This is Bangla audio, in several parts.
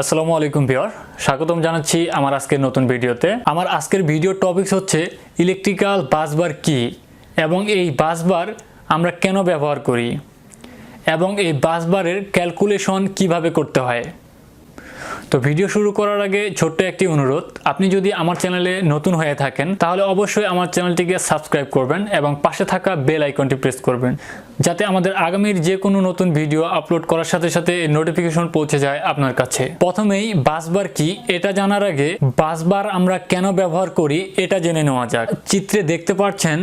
আসসালামু আলাইকুম পিওর স্বাগতম জানাচ্ছি আমার আজকের নতুন ভিডিওতে। আমার আজকের ভিডিও টপিকস হচ্ছে ইলেকট্রিক্যাল বাসবার কি এবং এই বাসবার আমরা কেন ব্যবহার করি এবং এই বাসবারের ক্যালকুলেশন কীভাবে করতে হয়। তো ভিডিও শুরু করার আগে ছোট্ট একটি অনুরোধ। আপনি যদি আমার চ্যানেলে নতুন হয়ে থাকেন, তাহলে অবশ্যই আমার চ্যানেলটিকে সাবস্ক্রাইব করবেন এবং পাশে থাকা বেল আইকনটি প্রেস করবেন, যাতে আমাদের আগামীর যে কোনো নতুন ভিডিও আপলোড করার সাথে সাথে নোটিফিকেশন পৌঁছে যায় আপনার কাছে। প্রথমেই বাসবার কি, এটা জানার আগে বাসবার আমরা কেন ব্যবহার করি, এটা জেনে নেওয়া যাক। চিত্রে দেখতে পাচ্ছেন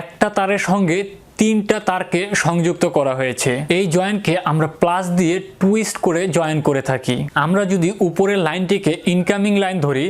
একটা তারের সঙ্গে তিনটা তারকে সংযুক্ত করা হয়েছে। এই জয়েন্টকে আমরা প্লাস দিয়ে টুইস্ট করে জয়েন করে থাকি। আমরা যদি উপরের লাইনটিকে ইনকামিং লাইন ধরি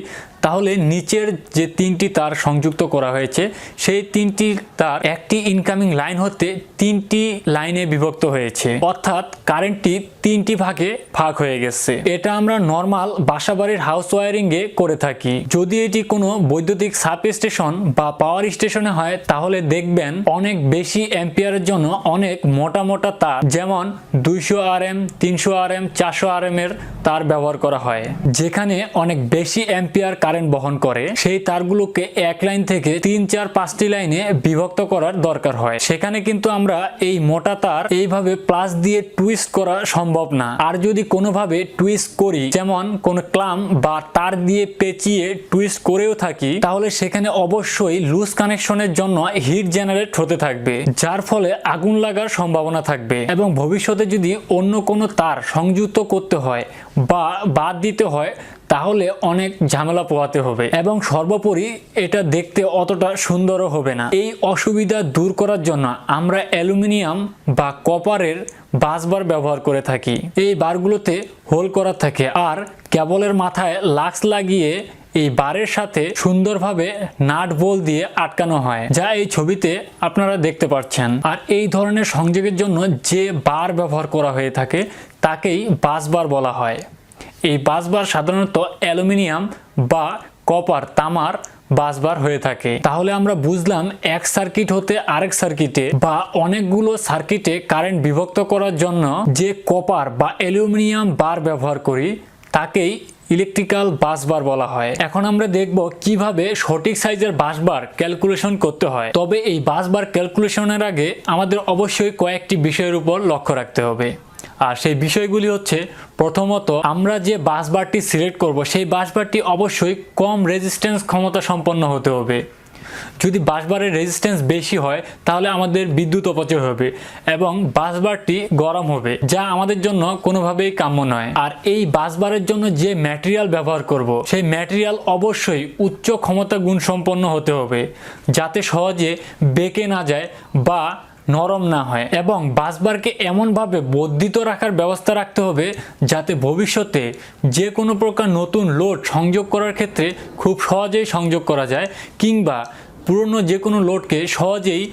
তাহলে নিচের যে তিনটি তার সংযুক্ত করা হয়েছে, সেই তিনটি তার একটি ইনকামিং লাইন হতে তিনটি লাইনে বিভক্ত হয়েছে। অর্থাৎ কারেন্টটি তিনটি ভাগে ভাগ হয়ে গেছে। এটা আমরা নর্মাল বাসাবাড়ির হাউস ওয়ারিংয়ে করে থাকি। যদি এটি কোনো বৈদ্যুতিক সাব স্টেশন বা পাওয়ার স্টেশনে হয়, তাহলে দেখবেন অনেক বেশি অ্যাম্পিয়ারের জন্য অনেক মোটা মোটা তার, যেমন দুইশো আর এম তিনশো আর এম চারশো আর এম এর তার ব্যবহার করা হয়। যেখানে অনেক বেশি অ্যাম্পিয়ার কারেন্ট বহন করে, সেই তারগুলোকে এক লাইন থেকে তিন, চার, পাঁচটি লাইনে বিভক্ত করার দরকার হয়। সেখানে কিন্তু আমরা এই মোটা তার এইভাবে প্লাস দিয়ে টুইস্ট করা সম্ভব না। আর যদি কোনোভাবে টুইস্ট করি, যেমন কোন ক্লাম বা তার দিয়ে পেঁচিয়ে টুইস্ট করেও থাকি, তাহলে সেখানে অবশ্যই লুজ কানেকশনের জন্য হিট জেনারেট হতে থাকবে, যার ফলে আগুন লাগার সম্ভাবনা থাকবে। এবং ভবিষ্যতে যদি অন্য কোনো তার সংযুক্ত করতে হয় বা বাদ দিতে হয় তাহলে অনেক ঝামেলা পোহাতে হবে এবং সর্বোপরি এটা দেখতে অতটা সুন্দরও হবে না। এই অসুবিধা দূর করার জন্য আমরা অ্যালুমিনিয়াম বা কপারের বাসবার ব্যবহার করে থাকি। এই বারগুলোতে হোল করা থাকে আর কেবলের মাথায় লাক্স লাগিয়ে এই বারের সাথে সুন্দরভাবে নাট বোল দিয়ে আটকানো হয়, যা এই ছবিতে আপনারা দেখতে পাচ্ছেন। আর এই ধরনের সংযোগের জন্য যে বার ব্যবহার করা হয়ে থাকে, তাকেই বাসবার বলা হয়। এই বাসবার সাধারণত অ্যালুমিনিয়াম বা কপার, তামার বাসবার হয়ে থাকে। তাহলে আমরা বুঝলাম এক সার্কিট হতে আরেক সার্কিটে বা অনেকগুলো সার্কিটে কারেন্ট বিভক্ত করার জন্য যে কপার বা অ্যালুমিনিয়াম বার ব্যবহার করি, তাকেই ইলেকট্রিক্যাল বাসবার বলা হয়। এখন আমরা দেখব কীভাবে সঠিক সাইজের বাসবার ক্যালকুলেশন করতে হয়। তবে এই বাসবার ক্যালকুলেশনের আগে আমাদের অবশ্যই কয়েকটি বিষয়ের উপর লক্ষ্য রাখতে হবে। আর সেই বিষয়গুলি হচ্ছে, প্রথমত আমরা যে বাসবারটি সিলেক্ট করব, সেই বাসবারটি অবশ্যই কম রেজিস্ট্যান্স ক্ষমতা সম্পন্ন হতে হবে। যদি বাসবারের রেজিস্ট্যান্স বেশি হয়, তাহলে আমাদের বিদ্যুৎ অপচয় হবে এবং বাসবারটি গরম হবে, যা আমাদের জন্য কোনোভাবেই কাম্য নয়। আর এই বাসবারের জন্য যে ম্যাটেরিয়াল ব্যবহার করব, সেই ম্যাটেরিয়াল অবশ্যই উচ্চ ক্ষমতা গুণ সম্পন্ন হতে হবে, যাতে সহজে বেঁকে না যায় বা নরম না হয় এবং বাসবারকে এমনভাবে বর্ধিত রাখার ব্যবস্থা রাখতে হবে যাতে ভবিষ্যতে যে কোনো প্রকার নতুন লোড সংযোগ করার ক্ষেত্রে খুব সহজেই সংযোগ করা যায় কিংবা পুরনো যে কোনো লোডকে সহজেই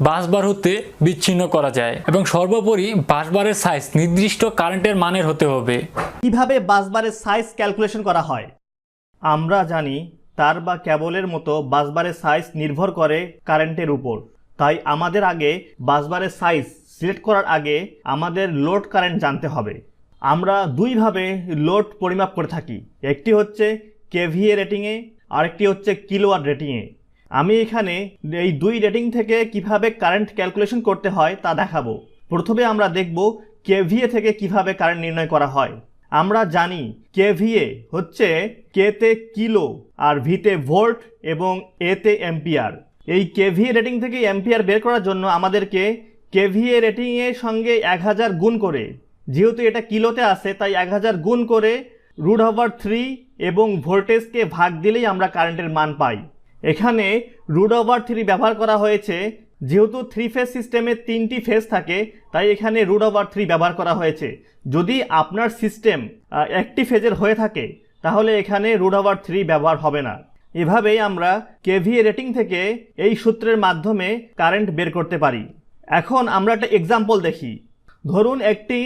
বাসবার হতে বিচ্ছিন্ন করা যায়। এবং সর্বোপরি বাসবারের সাইজ নির্দিষ্ট কারেন্টের মানের হতে হবে। কীভাবে বাসবারের সাইজ ক্যালকুলেশন করা হয়? আমরা জানি তার বা ক্যাবলের মতো বাসবারের সাইজ নির্ভর করে কারেন্টের উপর। তাই আমাদের আগে বাসবারের সাইজ সিলেক্ট করার আগে আমাদের লোড কারেন্ট জানতে হবে। আমরা দুইভাবে লোড পরিমাপ করে থাকি। একটি হচ্ছে কেভিএ রেটিংয়ে আরেকটি হচ্ছে কিলোয়াট রেটিংয়ে আমি এখানে এই দুই রেটিং থেকে কীভাবে কারেন্ট ক্যালকুলেশন করতে হয় তা দেখাবো। প্রথমে আমরা দেখব কেভিএ থেকে কীভাবে কারেন্ট নির্ণয় করা হয়। আমরা জানি কেভিএ হচ্ছে কেতে কিলো আর ভিতে ভোল্ট এবং এতে অ্যাম্পিয়ার এই কেভিএ রেটিং থেকে অ্যাম্পিয়ার বের করার জন্য আমাদেরকে কেভিএ রেটিংয়ের সঙ্গে এক হাজার গুণ করে। যেহেতু এটা কিলোতে আছে, তাই এক হাজার গুণ করে রুট ওভার থ্রি এবং ভোল্টেজকে ভাগ দিলেই আমরা কারেন্টের মান পাই। এখানে রুট ওভার থ্রি ব্যবহার করা হয়েছে, যেহেতু থ্রি ফেজ সিস্টেমে তিনটি ফেজ থাকে, তাই এখানে রুট ওভার থ্রি ব্যবহার করা হয়েছে। যদি আপনার সিস্টেম একটি ফেজের হয়ে থাকে, তাহলে এখানে রুট ওভার থ্রি ব্যবহার হবে না। এভাবেই আমরা কেভিএ রেটিং থেকে এই সূত্রের মাধ্যমে কারেন্ট বের করতে পারি। এখন আমরা একটা এক্সাম্পল দেখি। ধরুন একটি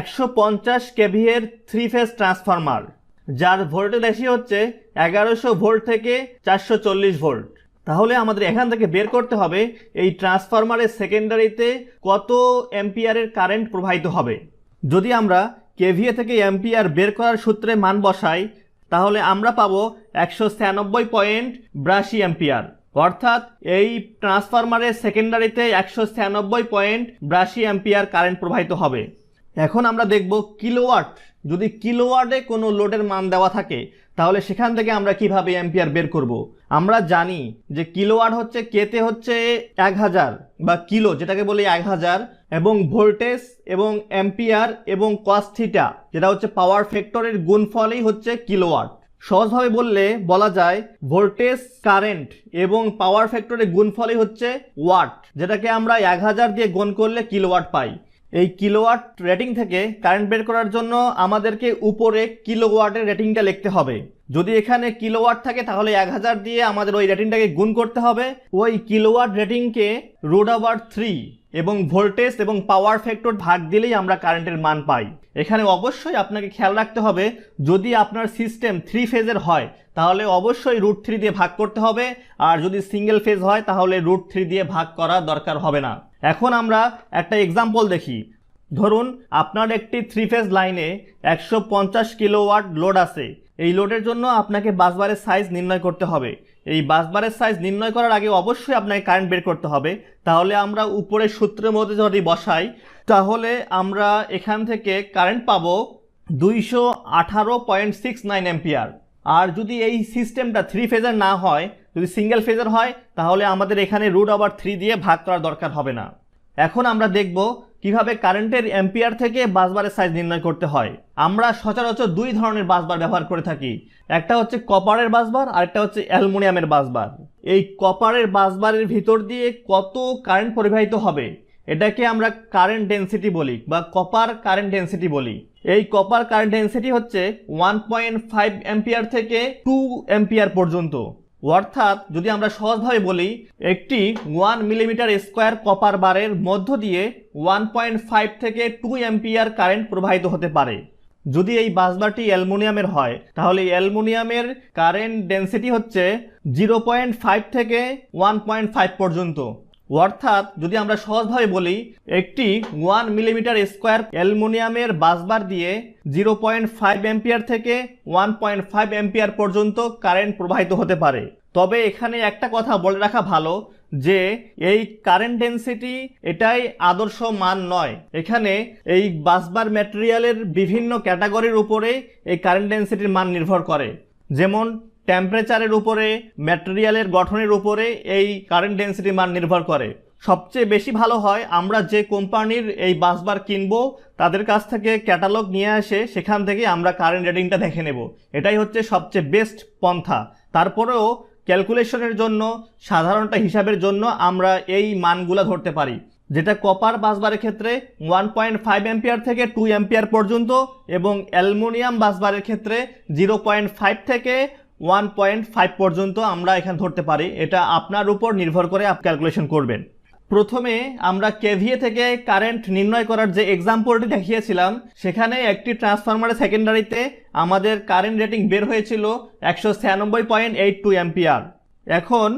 একশো পঞ্চাশ কেভিএর থ্রি ফেজ ট্রান্সফরমার যার ভোল্টেজ রাশি হচ্ছে এগারোশো ভোল্ট থেকে চারশো চল্লিশ ভোল্ট তাহলে আমাদের এখান থেকে বের করতে হবে এই ট্রান্সফরমারের সেকেন্ডারিতে কত অ্যাম্পিয়ারের কারেন্ট প্রবাহিত হবে। যদি আমরা কেভিএ থেকে অ্যাম্পিয়ার বের করার সূত্রে মান বসাই তাহলে আমরা পাব একশো ছিয়ানব্বই পয়েন্ট ব্রাশি অ্যাম্পিয়ার। অর্থাৎ এই ট্রান্সফরমারের সেকেন্ডারিতে একশো ছিয়ানব্বই পয়েন্ট ব্রাশি অ্যাম্পিয়ার কারেন্ট প্রবাহিত হবে। এখন আমরা দেখব কিলোওয়াট। যদি কিলোওয়াটে কোনো লোডের মান দেওয়া থাকে তাহলে সেখান থেকে আমরা কীভাবে অ্যাম্পিয়ার বের করব? আমরা জানি যে কিলোওয়াট হচ্ছে কেতে হচ্ছে এক হাজার বা কিলো, যেটাকে বলি এক হাজার, এবং ভোল্টেজ এবং অ্যাম্পিয়ার এবং কস্থিটা যেটা হচ্ছে পাওয়ার ফ্যাক্টরের গুণফলই হচ্ছে কিলোওয়াট। সহজভাবে বললে বলা যায় ভোল্টেজ কারেন্ট এবং পাওয়ার ফ্যাক্টরের গুণফলই হচ্ছে ওয়াট, যেটাকে আমরা এক হাজার দিয়ে গুণ করলে কিলোওয়াট পাই। এই কিলোওয়াট রেটিং থেকে কারেন্ট বের করার জন্য আমাদেরকে উপরে কিলোওয়াটের রেটিংটা লিখতে হবে। যদি এখানে কিলোওয়াট থাকে, তাহলে এক হাজার দিয়ে আমাদের ওই রেটিংটাকে গুণ করতে হবে। ওই কিলোওয়াট রেটিংকে রুট ওভার থ্রি এবং ভোল্টেজ এবং পাওয়ার ফ্যাক্টর ভাগ দিলেই আমরা কারেন্টের মান পাই। এখানে অবশ্যই আপনাকে খেয়াল রাখতে হবে, যদি আপনার সিস্টেম থ্রি ফেজের হয়, তাহলে অবশ্যই রুট থ্রি দিয়ে ভাগ করতে হবে। আর যদি সিঙ্গেল ফেজ হয়, তাহলে রুট থ্রি দিয়ে ভাগ করা দরকার হবে না। এখন আমরা একটা এক্সাম্পল দেখি। ধরুন, আপনার একটি থ্রি ফেজ লাইনে একশো পঞ্চাশ কিলোওয়াট লোড আছে। এই লোডের জন্য আপনাকে বাসবারের সাইজ নির্ণয় করতে হবে। এই বাসবারের সাইজ নির্ণয় করার আগে অবশ্যই আপনাকে কারেন্ট বের করতে হবে। তাহলে আমরা উপরের সূত্রের মধ্যে যদি বসাই, তাহলে আমরা এখান থেকে কারেন্ট পাবো দুইশো আঠারো পয়েন্ট সিক্স নাইন এম্পিয়ার আর যদি এই সিস্টেমটা থ্রি ফেজের না হয় যদি সিঙ্গেল ফেজের হয়, তাহলে আমাদের এখানে রুট আবার থ্রি দিয়ে ভাগ করার দরকার হবে না। এখন আমরা দেখব কীভাবে কারেন্টের অ্যাম্পিয়ার থেকে বাসবারের সাইজ নির্ণয় করতে হয়। আমরা সচরাচর দুই ধরনের বাসবার ব্যবহার করে থাকি। একটা হচ্ছে কপারের বাসবার আর একটা হচ্ছে অ্যালুমিনিয়ামের বাসবার এই কপারের বাসবারের ভিতর দিয়ে কত কারেন্ট পরিবাহিত হবে? এটাকে আমরা কারেন্ট ডেন্সিটি বলি, বা কপার কারেন্ট ডেন্সিটি বলি। এই কপার কারেন্ট ডেন্সিটি হচ্ছে ওয়ান পয়েন্ট ফাইভ অ্যাম্পিয়ার থেকে টু অ্যাম্পিয়ার পর্যন্ত। অর্থাৎ যদি আমরা সহজভাবে বলি, একটি ওয়ান মিলিমিটার স্কোয়ার কপার বারের মধ্য দিয়ে ওয়ান পয়েন্ট ফাইভ থেকে টু অ্যাম্পিয়ার কারেন্ট প্রবাহিত হতে পারে। যদি এই বাসবারটি অ্যালমোনিয়ামের হয়, তাহলে অ্যালমোনিয়ামের কারেন্ট ডেন্সিটি হচ্ছে জিরো পয়েন্ট ফাইভ থেকে ওয়ান পয়েন্ট ফাইভ পর্যন্ত। অর্থাৎ যদি আমরা সহজভাবে বলি, একটি ওয়ান মিলিমিটার স্কোয়ার অ্যালুমিনিয়ামের বাসবার দিয়ে জিরো পয়েন্ট ফাইভ অ্যাম্পিয়ার থেকে ওয়ান পয়েন্ট ফাইভ অ্যাম্পিয়ার পর্যন্ত কারেন্ট প্রবাহিত হতে পারে। তবে এখানে একটা কথা বলে রাখা ভালো যে, এই কারেন্ট ডেন্সিটি এটাই আদর্শ মান নয়। এখানে এই বাসবার ম্যাটেরিয়ালের বিভিন্ন ক্যাটাগরির উপরে এই কারেন্ট ডেন্সিটির মান নির্ভর করে। যেমন টেম্পারেচারের উপরে ম্যাটেরিয়ালের গঠনের উপরে এই কারেন্ট ডেন্সিটি মান নির্ভর করে। সবচেয়ে বেশি ভালো হয় আমরা যে কোম্পানির এই বাসবার কিনবো, তাদের কাছ থেকে ক্যাটালগ নিয়ে আসে সেখান থেকে আমরা কারেন্ট রেটিংটা দেখে নেব। এটাই হচ্ছে সবচেয়ে বেস্ট পন্থা। তারপরেও ক্যালকুলেশনের জন্য, সাধারণটা হিসাবের জন্য আমরা এই মানগুলা ধরতে পারি। যেটা কপার বাসবারের ক্ষেত্রে ওয়ান পয়েন্ট ফাইভ অ্যাম্পিয়ার থেকে টু অ্যাম্পিয়ার পর্যন্ত এবং অ্যালুমিনিয়াম বাসবারের ক্ষেত্রে জিরো পয়েন্ট ফাইভ থেকে ওয়ান পয়েন্ট ফাইভ পর্যন্ত আমরা এখানে ধরতে পারি। এটা আপনার উপর নির্ভর করে আপ ক্যালকুলেশন করবেন। প্রথমে আমরা কেভিএ থেকে কারেন্ট নির্ণয় করার যে এক্সাম্পলটি দেখিয়েছিলাম, সেখানে একটি ট্রান্সফরমারের সেকেন্ডারিতে আমাদের কারেন্ট রেটিং বের হয়েছিল একশো ছিয়ানব্বই পয়েন্ট এইট টু অ্যাম্পিয়ার এখন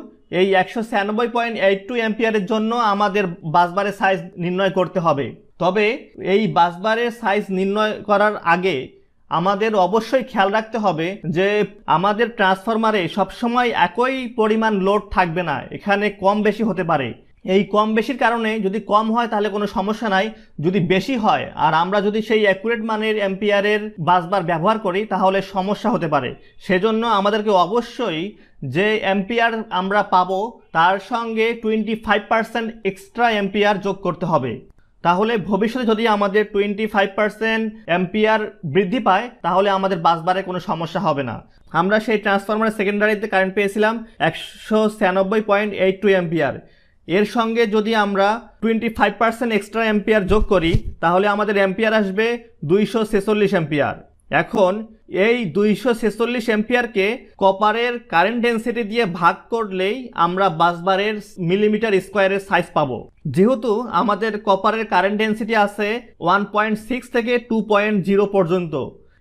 এই একশো ছিয়ানব্বই পয়েন্ট এইট টু অ্যাম্পিয়ারের জন্য আমাদের বাসবারের সাইজ নির্ণয় করতে হবে। তবে এই বাসবারের সাইজ নির্ণয় করার আগে আমাদের অবশ্যই খেয়াল রাখতে হবে যে আমাদের ট্রান্সফরমারে সবসময় একই পরিমাণ লোড থাকবে না, এখানে কম বেশি হতে পারে। এই কম বেশির কারণে যদি কম হয় তাহলে কোনো সমস্যা নাই, যদি বেশি হয় আর আমরা যদি সেই অ্যাকুরেট মানের অ্যাম্পিয়ারের বাসবার ব্যবহার করি তাহলে সমস্যা হতে পারে। সেজন্য আমাদেরকে অবশ্যই যে অ্যাম্পিয়ার আমরা পাবো তার সঙ্গে twenty five percent extra ampere যোগ করতে হবে। তাহলে ভবিষ্যতে যদি আমাদের টোয়েন্টি ফাইভ পার্সেন্ট অ্যাম্পিয়ার বৃদ্ধি পায়, তাহলে আমাদের বাসবারে কোনো সমস্যা হবে না। আমরা সেই ট্রান্সফরমারের সেকেন্ডারিতে কারেন্ট পেয়েছিলাম একশো ছিয়ানব্বই পয়েন্ট এইট টু অ্যাম্পিয়ার এর সঙ্গে যদি আমরা twenty five percent extra ampere যোগ করি, তাহলে আমাদের অ্যাম্পিয়ার আসবে দুইশো ছেচল্লিশ অ্যাম্পিয়ার এখন এই দুইশো ছেচল্লিশ এম্পিয়ারকে কপারের কারেন্ট ডেন্সিটি দিয়ে ভাগ করলেই আমরা বাসবারের মিলিমিটার স্কোয়ারের সাইজ পাবো। যেহেতু আমাদের কপারের কারেন্ট ডেন্সিটি আছে ওয়ান পয়েন্ট সিক্স থেকে টু পয়েন্ট জিরো পর্যন্ত।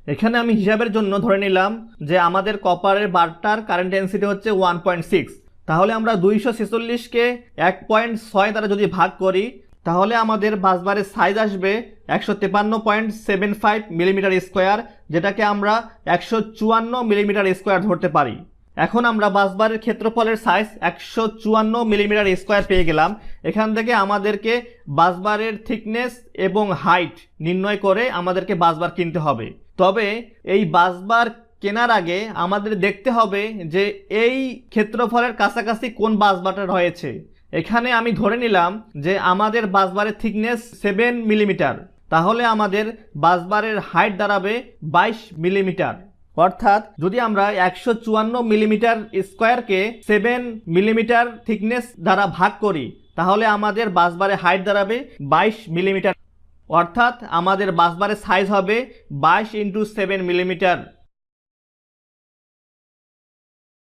এখানে আমি হিসাবের জন্য ধরে নিলাম যে আমাদের কপারের বারটার কারেন্ট ডেন্সিটি হচ্ছে ওয়ান পয়েন্ট সিক্স তাহলে আমরা দুইশো ছেচল্লিশকে এক পয়েন্ট ছয় দ্বারা যদি ভাগ করি তাহলে আমাদের বাসবারের সাইজ আসবে একশো তেপান্ন point seven five millimetre square যেটাকে আমরা একশো চুয়ান্ন মিলিমিটার স্কোয়ার ধরতে পারি। এখন আমরা বাসবারের ক্ষেত্রফলের সাইজ একশো চুয়ান্ন মিলিমিটার স্কোয়ার পেয়ে গেলাম। এখান থেকে আমাদেরকে বাসবারের থিকনেস এবং হাইট নির্ণয় করে আমাদেরকে বাসবার কিনতে হবে। তবে এই বাসবার কেনার আগে আমাদের দেখতে হবে যে এই ক্ষেত্রফলের কাছাকাছি কোন বাসবারটা রয়েছে। এখানে আমি ধরে নিলাম যে আমাদের বাসবারের থিকনেস সেভেন মিলিমিটার তাহলে আমাদের বাসবারের হাইট দাঁড়াবে বাইশ মিলিমিটার অর্থাৎ যদি আমরা একশো চুয়ান্ন মিলিমিটার স্কোয়ারকে সেভেন মিলিমিটার থিকনেস দ্বারা ভাগ করি, তাহলে আমাদের বাসবারের হাইট দাঁড়াবে বাইশ মিলিমিটার অর্থাৎ আমাদের বাসবারের সাইজ হবে বাইশ ইন্টু সেভেন মিলিমিটার